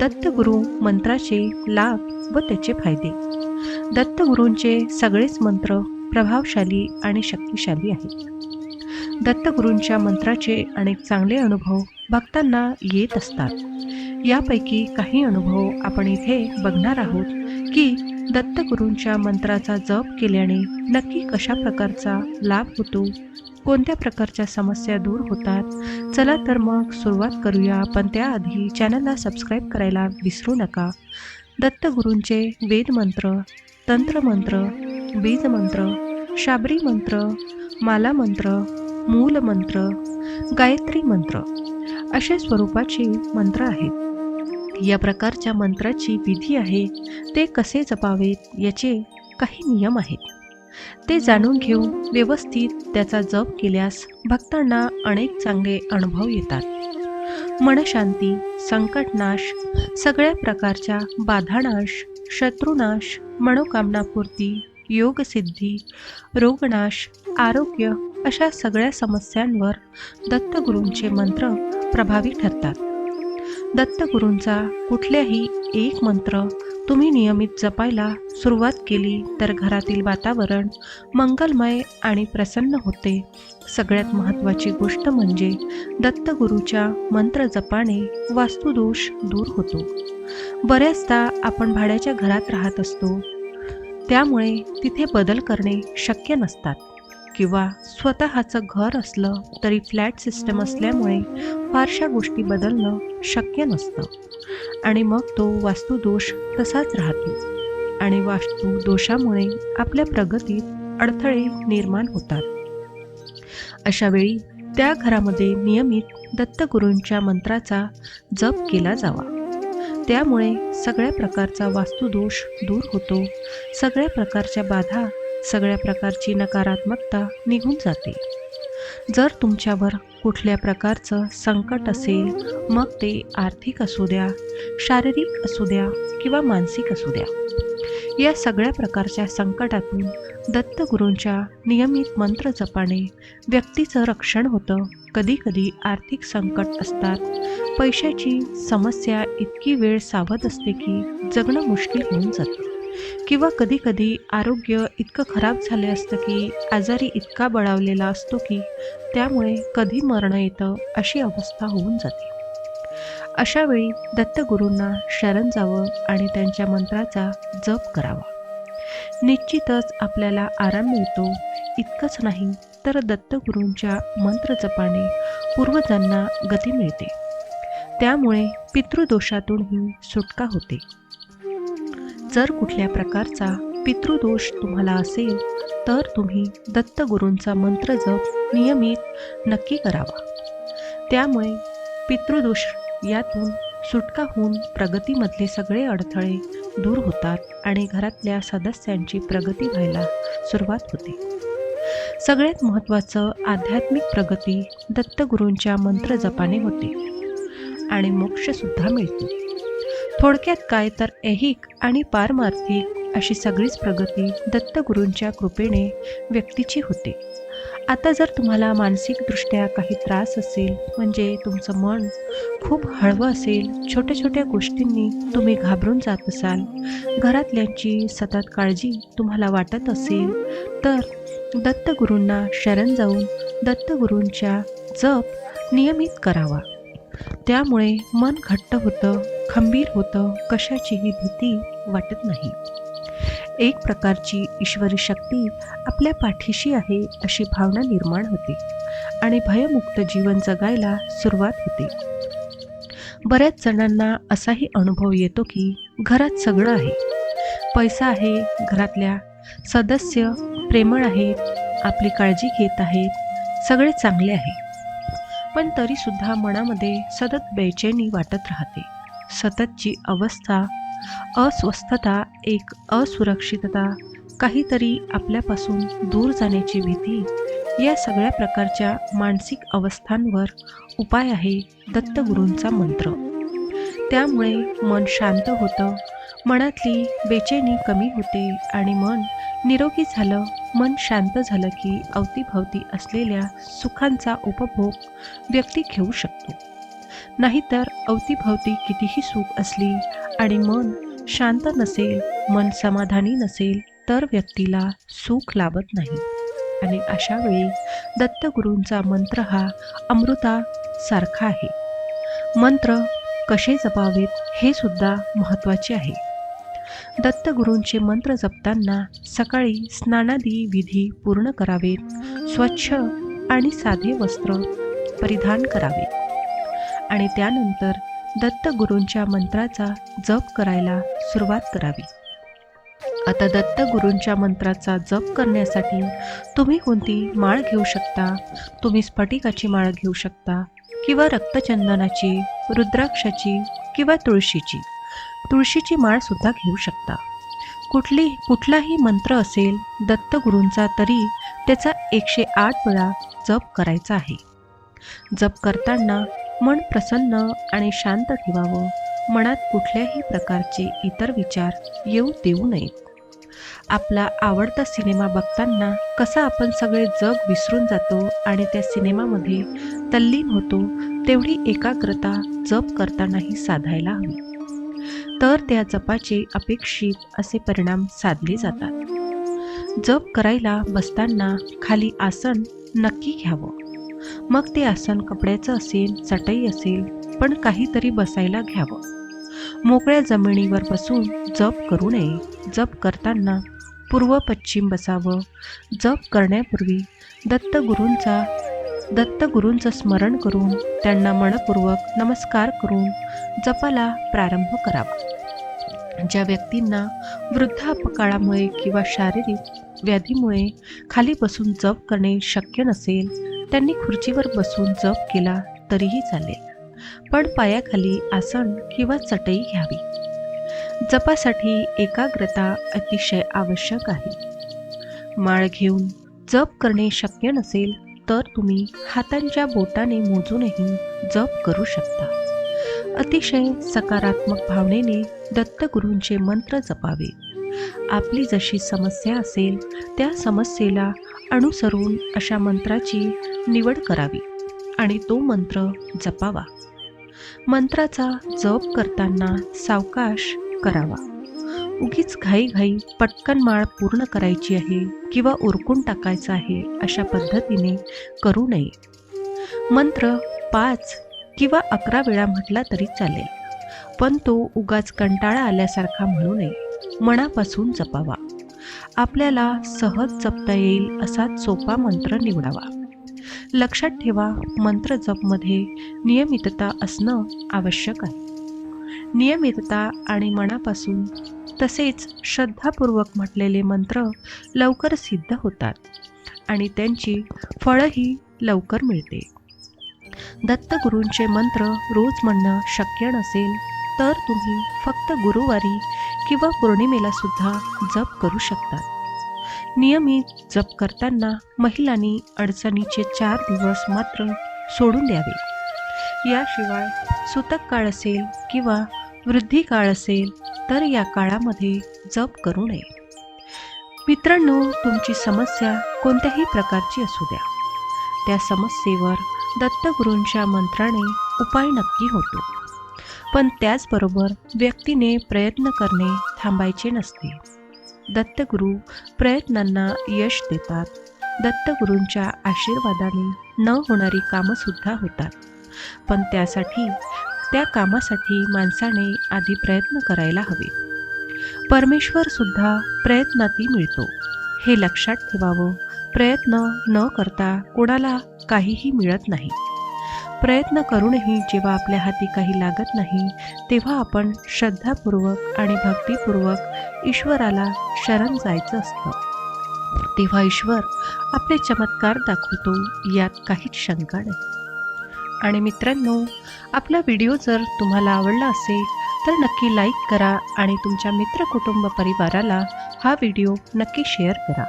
दत्तगुरू मंत्राचे लाभ व त्याचे फायदे. दत्तगुरूंचे सगळेच मंत्र प्रभावशाली आणि शक्तिशाली आहेत. दत्तगुरूंच्या मंत्राचे अनेक चांगले अनुभव भक्तांना येत असतात. यापैकी काही अनुभव आपण इथे बघणार आहोत की दत्तगुरूंच्या मंत्राचा जप केल्याने नक्की कशा प्रकारचा लाभ होतो कोणत्या प्रकारच्या समस्या दूर होतात? चला तर मग सुरुवात करूया पण त्याआधी चॅनलला सबस्क्राईब करायला विसरू नका. दत्तगुरूंचे वेदमंत्र तंत्रमंत्र बीजमंत्र शाबरी मंत्र मालामंत्र मूलमंत्र गायत्री मंत्र असे स्वरूपाचे मंत्र आहेत. या प्रकारच्या मंत्राची विधी आहे ते कसे जपावेत याचे काही नियम आहेत. ते जाणून घेऊन व्यवस्थित त्याचा जप केल्यास भक्तांना अनेक चांगले अनुभव येतात. मनशांती संकटनाश सगळ्या प्रकारच्या बाधानाश शत्रुनाश मनोकामनापूर्ती योगसिद्धी रोगनाश आरोग्य अशा सगळ्या समस्यांवर दत्तगुरूंचे मंत्र प्रभावी ठरतात. दत्तगुरूंचा कुठल्याही एक मंत्र तुम्ही नियमित जपायला सुरुवात केली तर घरातील वातावरण मंगलमय आणि प्रसन्न होते. सगळ्यात महत्त्वाची गोष्ट म्हणजे दत्तगुरूच्या मंत्र जपाने वास्तुदोष दूर होतो. बऱ्याचदा आपण भाड्याच्या घरात राहत असतो. त्यामुळे तिथे बदल करणे शक्य नसतात. किंवा स्वतःचं घर असलं तरी फ्लॅट सिस्टम असल्यामुळे फारशा गोष्टी बदलणं शक्य नसतं. आणि मग तो वास्तुदोष तसाच राहतो. आणि वास्तू दोषामुळे आपल्या प्रगतीत अडथळे निर्माण होतात. अशावेळी त्या घरामध्ये नियमित दत्तगुरूंच्या मंत्राचा जप केला जावा. त्यामुळे सगळ्या प्रकारचा वास्तुदोष दूर होतो. सगळ्या प्रकारच्या बाधा सगळ्या प्रकारची नकारात्मकता निघून जाते. जर तुमच्यावर कुठल्या प्रकारचं संकट असेल मग ते आर्थिक असू द्या शारीरिक असू द्या किंवा मानसिक असू द्या. या सगळ्या प्रकारच्या संकटातून दत्तगुरूंच्या नियमित मंत्र जपाने व्यक्तीचं रक्षण होतं. कधीकधी आर्थिक संकट असतात. पैशाची समस्या इतकी वेळ सावध असते की जगणं मुश्किल होऊन जातं. किंवा कधीकधी आरोग्य इतकं खराब झाले असतं की आजारी इतका बळावलेला असतो की त्यामुळे कधी मरण येतं अशी अवस्था होऊन जाते. अशावेळी दत्तगुरूंना शरण जावं आणि त्यांच्या मंत्राचा जप करावा. निश्चितच आपल्याला आराम मिळतो. इतकंच नाही तर दत्तगुरूंच्या मंत्र जपाने पूर्वजांना गती मिळते. त्यामुळे पितृदोषातूनही सुटका होते. जर कुठल्या प्रकारचा पितृदोष तुम्हाला असेल तर तुम्ही दत्तगुरूंचा मंत्र जप नियमित नक्की करावा. त्यामुळे पितृदोष यातून सुटका होऊन प्रगतीमधले सगळे अडथळे दूर होतात आणि घरातल्या सदस्यांची प्रगती व्हायला सुरुवात होते. सगळ्यात महत्त्वाचं आध्यात्मिक प्रगती दत्तगुरूंच्या मंत्रजपाने होते आणि मोक्षसुद्धा मिळते. थोडक्यात काय तर ऐहिक आणि पारमार्थिक अशी सगळीच प्रगती दत्तगुरूंच्या कृपेने व्यक्तीची होते. आता जर तुम्हाला मानसिकदृष्ट्या काही त्रास असेल म्हणजे तुमचं मन खूप हळवं असेल छोट्या छोट्या गोष्टींनी तुम्ही घाबरून जात असाल घरातल्यांची सतत काळजी तुम्हाला वाटत असेल तर दत्तगुरूंना शरण जाऊन दत्तगुरूंच्या जप नियमित करावा. त्यामुळे मन घट्ट होतं खंबीर होतं कशाचीही भीती वाटत नाही. एक प्रकारची ईश्वरी शक्ती आपल्या पाठीशी आहे अशी भावना निर्माण होते आणि भयमुक्त जीवन जगायला सुरुवात होते. बऱ्याच जणांना असाही अनुभव येतो की घरात सगळं आहे. पैसा आहे घरातल्या सदस्य प्रेमळ आहेत आपली काळजी घेत आहेत सगळे चांगले आहे पण तरीसुद्धा मनामध्ये सतत बेचैनी वाटत राहते. सततची अवस्था अस्वस्थता एक असुरक्षितता काहीतरी आपल्यापासून दूर जाण्याची भीती या सगळ्या प्रकारच्या मानसिक अवस्थांवर उपाय आहे दत्तगुरूंचा मंत्र. त्यामुळे मन शांत होतं मनातली बेचैनी कमी होते आणि मन निरोगी झालं मन शांत झालं की अवतीभवती असलेल्या सुखांचा उपभोग व्यक्ती घेऊ शकतो. नाहीतर अवतीभवती कितीही सुख असली आणि मन शांत नसेल मन समाधानी नसेल तर व्यक्तीला सुख लाभत नाही. आणि अशा वेळी दत्तगुरूंचा मंत्र हा अमृता सारखा आहे. मंत्र कसे जपावेत हे सुद्धा महत्त्वाचे आहे. दत्तगुरूंचे मंत्र जपताना सकाळी स्नानादी विधी पूर्ण करावेत स्वच्छ आणि साधे वस्त्र परिधान करावे. आणि त्यानंतर दत्तगुरूंच्या मंत्राचा जप करायला सुरुवात करावी. आता दत्तगुरूंच्या मंत्राचा जप करण्यासाठी तुम्ही कोणती माळ घेऊ शकता? तुम्ही स्फटिकाची माळ घेऊ शकता किंवा रक्तचंदनाची रुद्राक्षाची किंवा तुळशीची? तुळशीची माळ सुद्धा घेऊ शकता. कुठली कुठलाही मंत्र असेल दत्तगुरूंचा तरी त्याचा एकशे आठ वेळा जप करायचा आहे. जप करताना मन प्रसन्न आणि शांत ठेवावं. मनात कुठल्याही प्रकारचे इतर विचार येऊ देऊ नयेत आपला आवडता सिनेमा बघताना कसा आपण सगळे जग विसरून जातो आणि त्या सिनेमामध्ये तल्लीन होतो तेवढी एकाग्रता जप करतानाही साधायला हवी. तर त्या जपाचे अपेक्षित असे परिणाम साधले जातात. जप करायला बसताना खाली आसन नक्की घ्यावं. मग ते आसन कपड्याचं असेल चटई असेल पण काहीतरी बसायला घ्यावं. मोकळ्या जमिनीवर बसून जप करू नये. जप करताना पूर्व पश्चिम बसावं. जप करण्यापूर्वी दत्तगुरूंचा दत्तगुरूंचं स्मरण करून त्यांना मनपूर्वक नमस्कार करून जपाला प्रारंभ करावा. ज्या व्यक्तींना वृद्धापकाळामुळे किंवा शारीरिक व्याधीमुळे खाली बसून जप करणे शक्य नसेल त्यांनी खुर्चीवर बसून जप केला तरीही चालेल. पण पायाखाली आसन किंवा चटई घ्यावी. जपासाठी एकाग्रता अतिशय आवश्यक आहे. माळ घेऊन जप करणे शक्य नसेल तर तुम्ही हातांच्या बोटाने मोजूनही जप करू शकता. अतिशय सकारात्मक भावनेने दत्तगुरूंचे मंत्र जपावे. आपली जशी समस्या असेल त्या समस्येला अनुसरून अशा मंत्राची निवड करावी आणि तो मंत्र जपावा. मंत्राचा जप करताना सावकाश करावा. उगीच घाईघाई पटकन माळ पूर्ण करायची आहे किंवा उरकून टाकायचं आहे अशा पद्धतीने करू नये. मंत्र पाच किंवा अकरा वेळा म्हटला तरी चालेल. पण तो उगाच कंटाळा आल्यासारखा म्हणू नये. मनापासून जपावा. आपल्याला सहज जपता येईल असा सोपा मंत्र निवडावा. लक्षात ठेवा मंत्र जपमध्ये नियमितता असणं आवश्यक आहे. नियमितता आणि मनापासून तसेच श्रद्धापूर्वक म्हटलेले मंत्र लवकर सिद्ध होतात आणि त्यांची फळंही लवकर मिळते. दत्तगुरूंचे मंत्र रोज म्हणणं शक्य नसेल तर तुम्ही फक्त गुरुवारी किंवा पौर्णिमेला सुद्धा जप करू शकता नियमित जप करताना महिलांनी अडचणीचे चार दिवस मात्र सोडून द्यावे. याशिवाय सुतक काळ असेल किंवा वृद्धी काळ असेल तर या काळामध्ये जप करू नये. मित्रांनो तुमची समस्या कोणत्याही प्रकारची असू द्या. त्या समस्येवर दत्तगुरूंच्या मंत्राने उपाय नक्की होतो. पण त्याचबरोबर व्यक्तीने प्रयत्न करणे थांबायचे नसते. दत्तगुरू प्रयत्नांना यश देतात. दत्तगुरूंच्या आशीर्वादाने न होणारी कामंसुद्धा होतात. पण त्यासाठी त्या कामासाठी माणसाने आधी प्रयत्न करायला हवे. परमेश्वर सुद्धा प्रयत्नाती मिळतो. हे लक्षात ठेवावं प्रयत्न न करता कोणाला काहीही मिळत नाही. प्रयत्न करूनही जेव्हा आपल्या हाती काही लागत नाही तेव्हा आपण श्रद्धापूर्वक आणि भक्तीपूर्वक ईश्वराला शरण जायचं असतं. तेव्हा ईश्वर आपले चमत्कार दाखवतो यात काहीच शंका नाही. आणि मित्रांनो आपला व्हिडिओ जर तुम्हाला आवडला असेल तर नक्की लाईक करा आणि तुमच्या मित्र कुटुंब परिवाराला हा व्हिडिओ नक्की शेअर करा.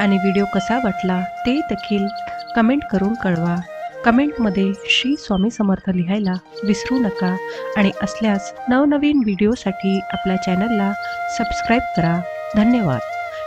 आणि व्हिडिओ कसा वाटला ते देखील कमेंट करून कळवा. कमेंटमध्ये श्री स्वामी समर्थ लिहायला विसरू नका आणि असल्यास नवनवीन व्हिडिओसाठी आपल्या चॅनलला सबस्क्राईब करा. धन्यवाद.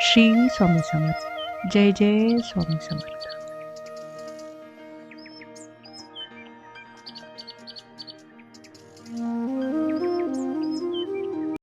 श्री स्वामी समर्थ. जय जय स्वामी समर्थ.